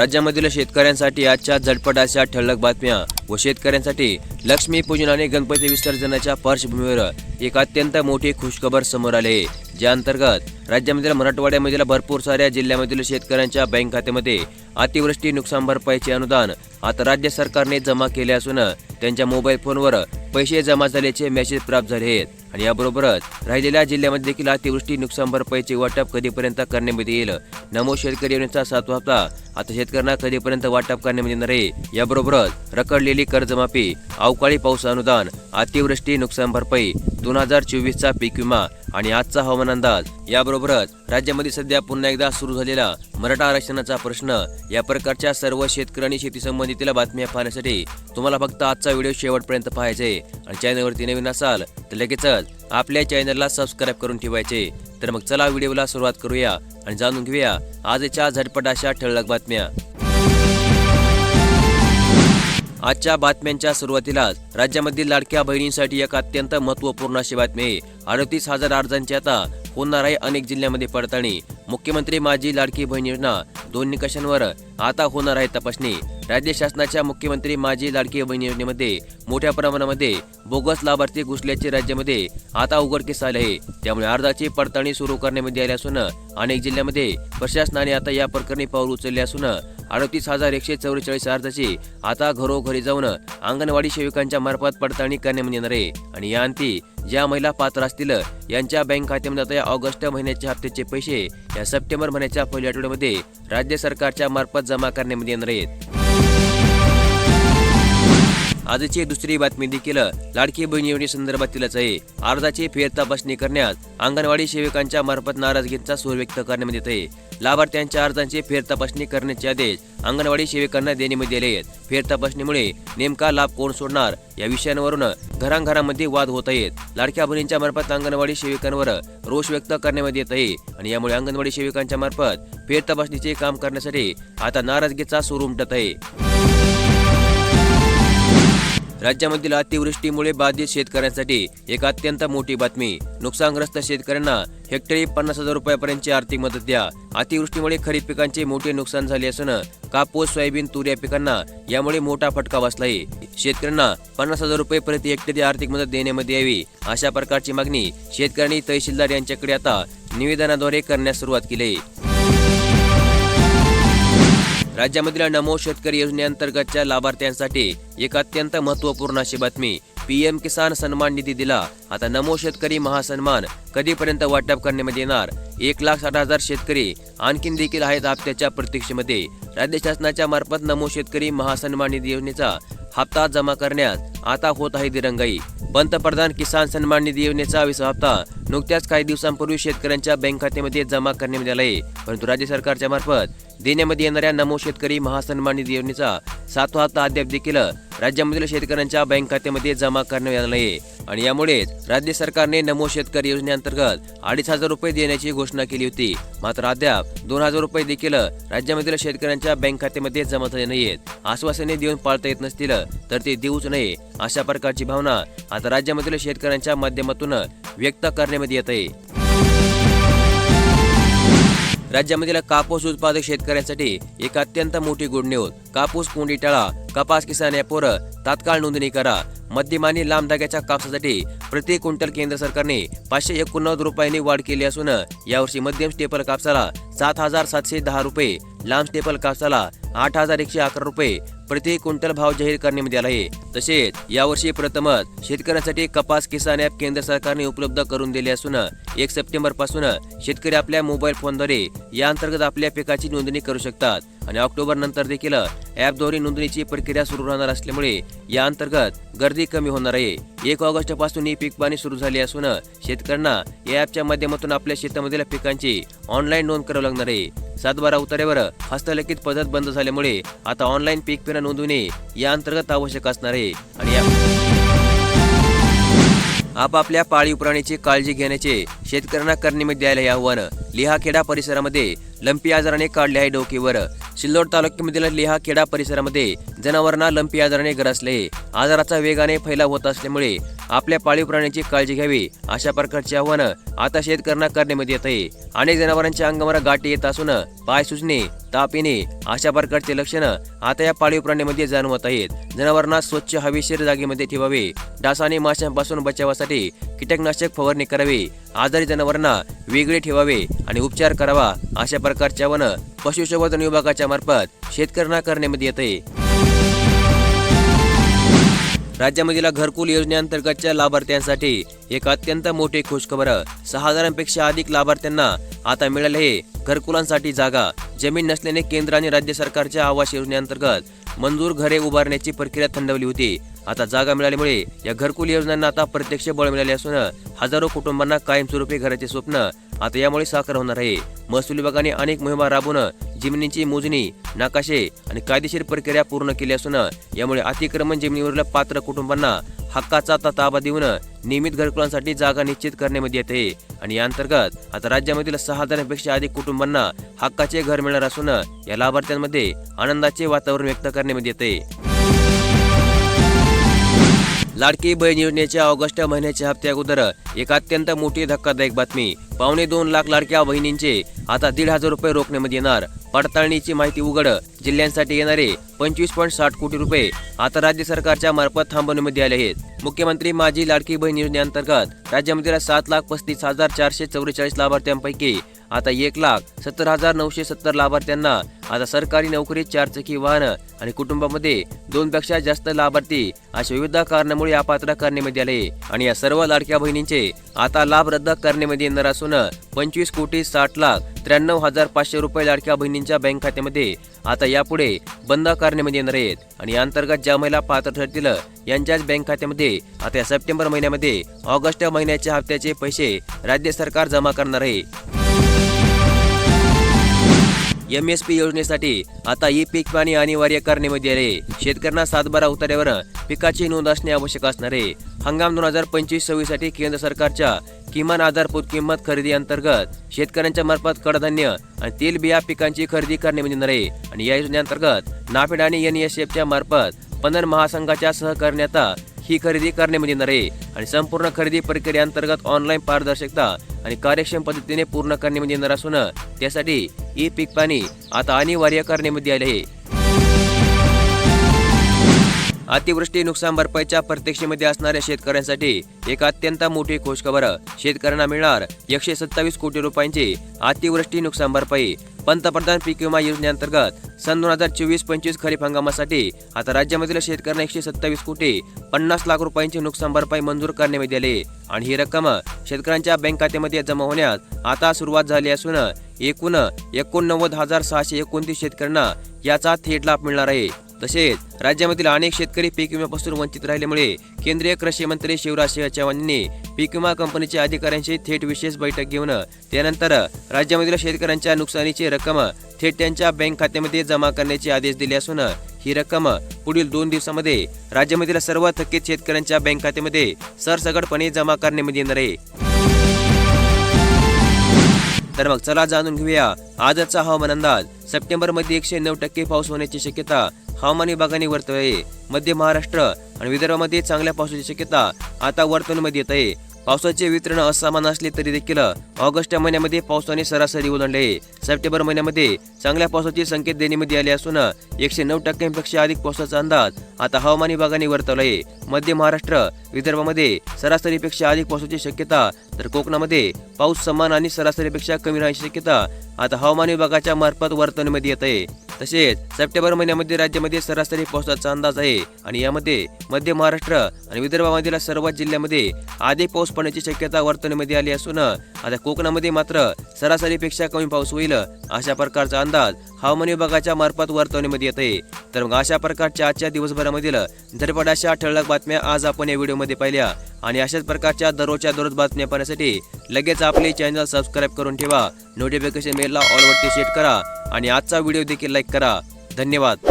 राज्यामधील शेतकऱ्यांसाठी आजच्या झटपट अशा ठळक बातम्या. व शेतकऱ्यांसाठी लक्ष्मी पूजन आणि गणपती विसर्जनाच्या पार्श्वभूमीवर एक अत्यंत मोठी खुशखबर समोर आली. ज्या अंतर्गत राज्यामधील मराठवाड्यामधील भरपूर साऱ्या जिल्ह्यामधील शेतकऱ्यांच्या बँक खात्यामध्ये अतिवृष्टी नुकसान भरपाईचे अनुदान आता राज्य सरकारने जमा केले असून त्यांच्या मोबाईल फोनवर पैसे जमा झाल्याचे मेसेज प्राप्त झाले आहेत. आणि याबरोबरच राहिलेल्या जिल्ह्यामध्ये देखील अतिवृष्टी नुकसान भरपाईचे वाटप कधीपर्यंत करण्यामध्ये येईल? नमो शेतकरी योजनेचा सातवा हप्ता आता शेतकऱ्यांना कधीपर्यंत वाटप करण्यामध्ये येणार आहे? याबरोबरच रखडलेली कर्जमाफी अवकाळी पाऊस अनुदान अतिवृष्टी नुकसान भरपाई दोन हजार चोवीसचा पीक विमा आणि आजचा हवामान अंदाज. याबरोबरच राज्यामध्ये सध्या पुन्हा एकदा सुरू झालेला मराठा आरक्षणाचा प्रश्न या प्रकारच्या सर्व शेतकरी आणि शेती संबंधित बातम्या पाहण्यासाठी तुम्हाला फक्त आजचा व्हिडिओ शेवटपर्यंत पाहायचे आणि चॅनलवरती नवीन असाल तर लगेचच आपल्या चॅनलला सबस्क्राईब करून ठेवायचे. तर मग चला व्हिडिओला सुरुवात करूया आणि जाणून घेऊया आजच्या झटपट अशा ठळक बातम्या. आजच्या बातम्यांच्या सुरुवातीलाच राज्यामधील लाडक्या बहिणींसाठी एक अत्यंत महत्त्वपूर्ण अशी बातमी. आहे अडतीस हजार अर्जांची आता होणार आहे अनेक जिल्ह्यामध्ये पडताळणी. मुख्यमंत्री माझी लाडकी बहीण योजना दोन निकषांवर आता होणार आहे तपासणी. राज्य शासनाच्या मुख्यमंत्री माझी लाडकी बहीण योजनेमध्ये मोठ्या प्रमाणामध्ये बोगस लाभार्थी घुसल्याचे राज्यामध्ये आता उघडकीस आले आहे त्यामुळे अर्जाची पडताळणी सुरू करण्यामध्ये आली असून अनेक जिल्ह्यामध्ये प्रशासनाने आता या प्रकरणी पाऊल उचलले असून अडतीस हजार एकशे चौवेचाळीस अर्जाची आता घरोघरी जाऊन अंगणवाडी सेविकांच्या मार्फत पडताळणी करण्यात येणार आहे आणि या अंती ज्या महिला पात्र असतील यांच्या बँक खात्यामध्ये आता या ऑगस्ट महिन्याच्या हप्त्याचे पैसे या सप्टेंबर महिन्याच्या पहिल्या आठवड्यामध्ये राज्य सरकारच्या मार्फत जमा करण्यामध्ये येणार म्हणजे आहेत आजची दुसरी बातमी देखील लाडकी बहीण योजनेसंदर्भातीलच आहे. अर्जाची फेर तपासणी करण्यास अंगणवाडी सेविकांच्या मार्फत नाराजगीचा सूर व्यक्त करण्यात येत आहे. लाभार्थ्यांच्या अर्जांची फेर तपासणी करण्याचे आदेश अंगणवाडी सेविकांना देण्यामध्ये आले आहेत. फेर तपासणीमुळे नेमका लाभ कोण सोडणार? या विषयांवरून घरांघरांमध्ये वाद होत आहेत. लाडक्या बहिणींच्या मार्फत अंगणवाडी सेविकांवर रोष व्यक्त करण्यामध्ये येत आहे आणि यामुळे अंगणवाडी सेविकांच्या मार्फत फेर तपासणीचे काम करण्यासाठी आता नाराजगीचा सूर उमटत आहे. राज्यामधील अतिवृष्टीमुळे बाधित शेतकऱ्यांसाठी एक अत्यंत मोठी बातमी. नुकसानग्रस्त शेतकऱ्यांना हेक्टरी पन्नास हजार रुपयापर्यंतची आर्थिक मदत द्या. अतिवृष्टीमुळे खरीप पिकांचे मोठे नुकसान झाले असून कापूस सोयाबीन तूर या पिकांना यामुळे मोठा फटका बसलाय. शेतकऱ्यांना पन्नास हजार रुपये प्रति हेक्टरी आर्थिक मदत देण्यामध्ये यावी अशा प्रकारची मागणी शेतकऱ्यांनी तहसीलदार यांच्याकडे आता निवेदनाद्वारे करण्यास सुरुवात केली आहे. राज्यामधील नमो शेतकरी योजनेअंतर्गतच्या लाभार्थ्यांसाठी एक अत्यंत महत्त्वपूर्ण अशी बातमी पीएम किसान सन्मान निधी दिला. आता नमो शेतकरी महासन्मान कधीपर्यंत वाटप करण्यामध्ये येणार? एक लाख साठ हजार शेतकरी आणखीन देखील आहेत हप्त्याच्या प्रतीक्षेमध्ये. राज्य शासनाच्या मार्फत नमो शेतकरी महासन्मान निधी योजनेचा हप्ता जमा करण्यास आता होत आहे दिरंगाई. पंतप्रधान किसान सन्मान निधी योजनेचा विसा हप्ता. नुकत्याच काही दिवसांपूर्वी शेतकऱ्यांच्या बँक खात्यामध्ये जमा करण्यात आला आहे परंतु राज्य सरकारच्या मार्फत देण्यामध्ये येणाऱ्या नमो शेतकरी महासन्मान निधी योजनेचा सातवा हप्ता अद्याप देखील राज्यामधील शेतकऱ्यांच्या बँक खात्यामध्ये जमा करण्यात आला आहे. आणि यामुळेच राज्य सरकारने नमो शेतकरी योजनेअंतर्गत अडीच हजार रुपये देण्याची घोषणा केली होती. मात्र अद्याप दोन हजार रुपये देखील राज्यामधील शेतकऱ्यांच्या बँक खात्यामध्ये जमा झाले नाहीत आश्वासने देऊन पाळता येत नसतील तर ते देऊच नये अशा प्रकारची भावना आता राज्यामधील शेतकऱ्यांच्या माध्यमातून व्यक्त करण्यामध्ये येत आहे. राज्यामधील कापूस उत्पादक शेतकऱ्यांसाठी एक अत्यंत मोठी गुड न्यूज. कापूस कोंडी टाळा कपास किसान ॲपवर तात्काळ नोंदणी करा. मध्यम आणि लांब धाग्याच्या कापसासाठी प्रति क्विंटल केंद्र सरकारने पाचशे एकोणनव्वद रुपयांनी वाढ केली असून यावर्षी मध्यम स्टेपल कापसाला सात हजार सातशे दहा रुपये लांब स्टेपल कापसाला आठ हजार एकशे अकरा रुपये प्रति क्विंटल भाव जाहीर करण्यात आला आहे. तसेच यावर्षी प्रथमच शेतकऱ्यांसाठी कपास किसान ॲप केंद्र सरकारने उपलब्ध करून दिले असून एक सप्टेंबरपासून शेतकरी आपल्या मोबाईल फोनद्वारे या अंतर्गत आपल्या पिकाची नोंदणी करू शकतात. आणि ऑक्टोबर नंतर देखील ॲपद्वारे नोंदणीची प्रक्रिया सुरू राहणार असल्यामुळे या अंतर्गत गर्दी कमी होणार आहे. एक ऑगस्टपासून ही पीक पाणी सुरू झाली असून शेतकऱ्यांना या ॲपच्या माध्यमातून आपल्या शेतामधील पिकांची ऑनलाईन नोंद करावी लागणार आहे. सातबारा उतार्यावर हस्तलिखित पद्धत बंद झाल्यामुळे आता ऑनलाईन पीक पेरा नोंदवणे या अंतर्गत आवश्यक असणार आहे. आणि आपापल्या पाळीव प्राणीची काळजी घेण्याचे शेतकऱ्यांना करण्यामध्ये आले आव्हान. लिहाखेडा परिसरामध्ये लंपी आजाराने काढले आहे डोकेवर. सिल्लोड तालुक्यामधील लिहाखेडा परिसरामध्ये जनावरांना लंपी आजाराने ग्रासले आजाराचा वेगाने फैलाव होत असल्यामुळे आपल्या पाळीव प्राण्यांची काळजी घ्यावी. अशा प्रकारचे आव्हान आता शेतकऱ्यांना करण्यामध्ये येत आहे. अनेक जनावरांच्या अंगावर गाठी येत असून पाय सुजणे ताप येणे अशा प्रकारचे लक्षणं आता या पाळीव प्राण्यामध्ये जाणवत आहेत. जनावरांना स्वच्छ हवेशीर जागेमध्ये ठेवावे. डास आणि माशांपासून बचावासाठी कीटकनाशक फवारणी करावी. आजारी जनावरांना वेगळे ठेवावे आणि उपचार करावा. अशा प्रकारचे आव्हान पशुसंवर्धन विभागाच्या मार्फत शेतकऱ्यांना करण्यामध्ये येत आहे. राज्यामधील घरकुल योजनेअंतर्गतच्या लाभार्थ्यांसाठी एक अत्यंत मोठी खुशखबर. सहा हजारांपेक्षा अधिक लाभार्थ्यांना आता मिळाले हे घरकुलांसाठी जागा. जमीन नसल्याने केंद्र आणि राज्य सरकारच्या आवास योजनेअंतर्गत मंजूर घरे उभारण्याची प्रक्रिया थंडवली होती. आता जागा मिळाल्यामुळे या घरकुल योजनांना आता प्रत्यक्ष बळ मिळाले असून हजारो कुटुंबांना कायमस्वरूपी घराचे स्वप्न आता यामुळे साकार होणार आहे. महसूल विभागाने अनेक मोहिमा राबवून जमिनीची मोजणी नकाशे आणि कायदेशीर प्रक्रिया पूर्ण केली असून यामुळे अतिक्रमण जमिनीवरील पात्र कुटुंबांना हक्काचा आता ताबा देऊन नियमित घरकुलांसाठी जागा निश्चित करण्यामध्ये येते. आणि या अंतर्गत आता राज्यामधील सहा हजारांपेक्षा अधिक कुटुंबांना हक्काचे घर मिळणार असून या लाभार्थ्यांमध्ये आनंदाचे वातावरण व्यक्त करण्यामध्ये येते. लाडकी बहीण योजनेच्या ऑगस्ट महिन्याच्या हप्त्या अगोदर एक अत्यंत मोठी धक्कादायक बातमी. पावणे दोन लाख लाडक्या बहिणींचे आता दीड हजार रुपये रोखण्यामध्ये येणार. पडताळणीची माहिती उघड. जिल्ह्यांसाठी येणारे पंचवीस पॉईंट साठ कोटी रुपये आता राज्य सरकारच्या मार्फत थांबवण्यामध्ये आले आहेत. मुख्यमंत्री माझी लाडकी बहीण योजनेअंतर्गत राज्यामधील सात लाख पस्तीस हजार चारशे चौवेचाळीस लाभार्थ्यांपैकी आता एक लाख सत्तर हजार नऊशे सत्तर लाभार्थ्यांना आता सरकारी नोकरी चारचाकी वाहन आणि कुटुंबामध्ये दोनपेक्षा जास्त लाभार्थी अशा विविध कारणामुळे अपात्र करण्यामध्ये आले. आणि या सर्व लाडक्या बहिणींचे आता लाभ रद्द करण्यामध्ये येणार असून पंचवीस कोटी साठ लाख त्र्याण्णव हजार पाचशे रुपये लाडक्या बहिणींच्या बँक खात्यामध्ये आता यापुढे बंद करण्यामध्ये येणार आहेत. आणि अंतर्गत ज्या महिला पात्र ठरतील यांच्याच बँक खात्यामध्ये आता या सप्टेंबर महिन्यामध्ये ऑगस्ट महिन्याच्या हप्त्याचे पैसे राज्य सरकार जमा करणार आहे. एम एस पी योजनेसाठी आता ई पीक पाणी अनिवार्य करण्यामध्ये आले शेतकऱ्यांना सातबारा उतार्यावर पिकाची नोंद असणे आवश्यक असणार आहे. हंगाम दोन हजार पंचवीस सव्वीससाठी केंद्र सरकारच्या किमान आधारभूत किंमत खरेदी अंतर्गत शेतकऱ्यांच्या मार्फत कडधान्य आणि तेल बिया पिकांची खरेदी करण्यामध्ये येणार आहे आणि या योजनेअंतर्गत नाफेड आणि एन एस एफच्या मार्फत पणन महासंघाच्या सहकार्यात ही खरेदी करण्यामध्ये येणार आहे. आणि संपूर्ण खरेदी प्रक्रियेअंतर्गत ऑनलाईन पारदर्शकता आणि कार्यक्षम पद्धतीने पूर्ण करण्यामध्ये येणार असून त्यासाठी ई पीक पाणी आता अनिवार्य करण्यामध्ये आले आहे. अतिवृष्टी नुकसान भरपाईच्या प्रत्यक्षेमध्ये असणाऱ्या शेतकऱ्यांसाठी एक अत्यंत मोठी खुशखबर शेतकऱ्यांना मिळणार एकशे सत्तावीस कोटी रुपयांची अतिवृष्टी नुकसान भरपाई. पंतप्रधान पीक विमा योजनेअंतर्गत सन दोन हजार चोवीस पंचवीस खरीप हंगामासाठी आता राज्यामधील शेतकऱ्यांना एकशे सत्तावीस कोटी पन्नास लाख रुपयांची नुकसान भरपाई मंजूर करण्यात आली आणि ही रक्कम शेतकऱ्यांच्या बँक खात्यामध्ये जमा होण्यास आता सुरुवात झाली असून एकूण एकोणनव्वद हजार सहाशे एकोणतीस शेतकऱ्यांना याचा थेट लाभ मिळणार आहे. तसेच राज्यामधील अनेक शेतकरी पीक विम्यापासून वंचित राहिल्यामुळे केंद्रीय कृषी मंत्री शिवराज सिंह चौहान यांनी पीक विमा कंपनीच्या अधिकाऱ्यांशी थेट विशेष बैठक घेऊन त्यानंतर राज्यामधील शेतकऱ्यांच्या नुकसानीची रक्कम रक्कम थेट त्यांच्या बँक खात्यामध्ये जमा करण्याचे आदेश दिले असून ही रक्कम पुढील दोन दिवसामध्ये राज्यामधील सर्व थकीत शेतकऱ्यांच्या बँक खात्यामध्ये सरसगटपणे जमा करण्यामध्ये येणार आहे. तर मग चला जाणून घेऊया आजचा हवामान अंदाज. सप्टेंबरमध्ये एकशे नऊ टक्के पाऊस होण्याची शक्यता हवामान विभागाने वर्तवली आहे. मध्य महाराष्ट्र आणि विदर्भामध्ये चांगल्या पावसाची शक्यता आता वर्तवण्यामध्ये येत आहे. पावसाचे वितरण असमान असले तरी देखील ऑगस्ट महिन्यामध्ये पावसाने सरासरी ओलांडले. आहे सप्टेंबर महिन्यामध्ये चांगल्या पावसाचे संकेत देण्यामध्ये आले असून एकशे नऊ टक्क्यांपेक्षा अधिक पावसाचा अंदाज आता हवामान विभागाने वर्तवला आहे मध्य महाराष्ट्र विदर्भामध्ये सरासरीपेक्षा अधिक पावसाची शक्यता तर कोकणामध्ये पाऊस समान आणि सरासरीपेक्षा कमी राहण्याची शक्यता आता हवामान विभागाच्या मार्फत वर्तवण्यामध्ये येत आहे. तसेच सप्टेंबर महिन्यामध्ये राज्यामध्ये सरासरी पावसाचा अंदाज आहे आणि यामध्ये मध्य महाराष्ट्र आणि विदर्भामधील सर्व जिल्ह्यामध्ये आधी पाऊस पडण्याची शक्यता वर्तवण्यामध्ये आली असून आता कोकणामध्ये मात्र सरासरीपेक्षा कमी पाऊस होईल अशा प्रकारचा अंदाज हवामान विभागाच्या मार्फत वर्तवण्यामध्ये येत आहे. तर मग अशा प्रकारच्या आजच्या दिवसभरामधील झटपट ठळक बातम्या आज आपण या व्हिडिओमध्ये पाहिल्या आणि अशाच प्रकारच्या दररोजच्या दररोज बातम्या पाहण्यासाठी लगेच आपले चॅनल सबस्क्राईब करून ठेवा. नोटिफिकेशन मेलला ऑलवरती सेट करा. आणि आजचा व्हिडिओ देखील लाईक करा. धन्यवाद.